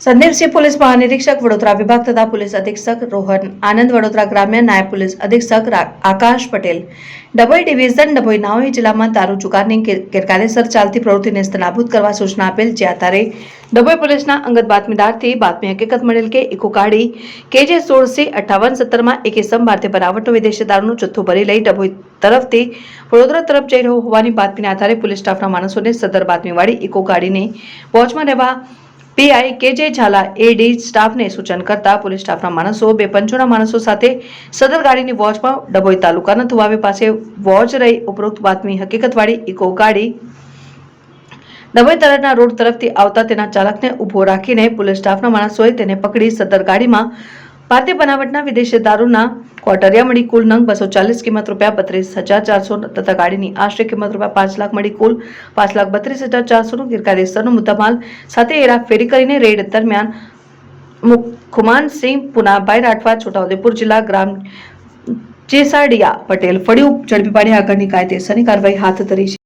Sandipsinh police મહાનિરીક્ષક, Vadodara વિભાગ તથા police અધિક્ષક રોહન આનંદ, વડોદરા ગ્રામ્ય નાયબ પોલીસ અધિક્ષક આકાશ પટેલ. ડભોઈ ડિવિઝન ડભોઈ નાઓઈ જિલ્લામાં દારૂ જુગારની ગેર- ગેરકાયદેસર ચાલતી પ્રવૃત્તિને સ્તનાબૂદ કરવા સૂચના આપેલ. જે આધારે ડભોઈ પોલીસના અંગત બાતમીદારથી બાતમી હકીકત મળેલ કે ઇકો ગાડી કેજે સોળસી અઠ્ઠાવન સત્તરમાં એક ઇસમ ભારતીય બનાવટનો વિદેશી દારૂનો જથ્થો ભરી લઈ ડભોઈ તરફથી વડોદરા તરફ જઈ રહ્યો હોવાની બાતમીના આધારે પોલીસ સ્ટાફના માણસોને સદર બાતમીવાળી ઇકો ગાડીને વોચમાં રહેવા પીઆઈ કેજે ઝાલા, એડી સ્ટાફને સૂચન કરતા પોલીસ સ્ટાફના માણસો, બે પંચોના માણસો સાથે સદર ગાડીની વોચમાં ડભોઈ તાલુકાના ધુવાવે પાસે વોચ રહી ઉપરોક્ત બાતમી હકીકતવાળી ઇકો ગાડી ડભોઈ તરફના રોડ તરફથી આવતા તેના ચાલકને ઊભો રાખીને પોલીસ સ્ટાફના માણસોએ તેને પકડી સદર ગાડીમાં ભારતીય બનાવટના વિદેશી દારૂના ક્વોટરિયા મળી કુલ નંગ બસો ચાલીસ કિંમત રૂપિયા બત્રીસ હજાર ચારસો તથા ગાડીની આશરે કિંમત રૂપિયા પાંચ લાખ મળી કુલ પાંચ લાખ બત્રીસ હજાર ચારસોનું ગેરકાયદેસરનો મુદ્દામાલ સાથે હેરાફેરી કરીને રેડ દરમિયાન ખુમાનસિંહ, પુનાભાઈ રાઠવા, છોટાઉદેપુર જિલ્લા ગ્રામ ચેસાડિયા પટેલ ફળિયું ઝડપી પાડી આગળની કાયદેસરની કાર્યવાહી હાથ ધરી છે.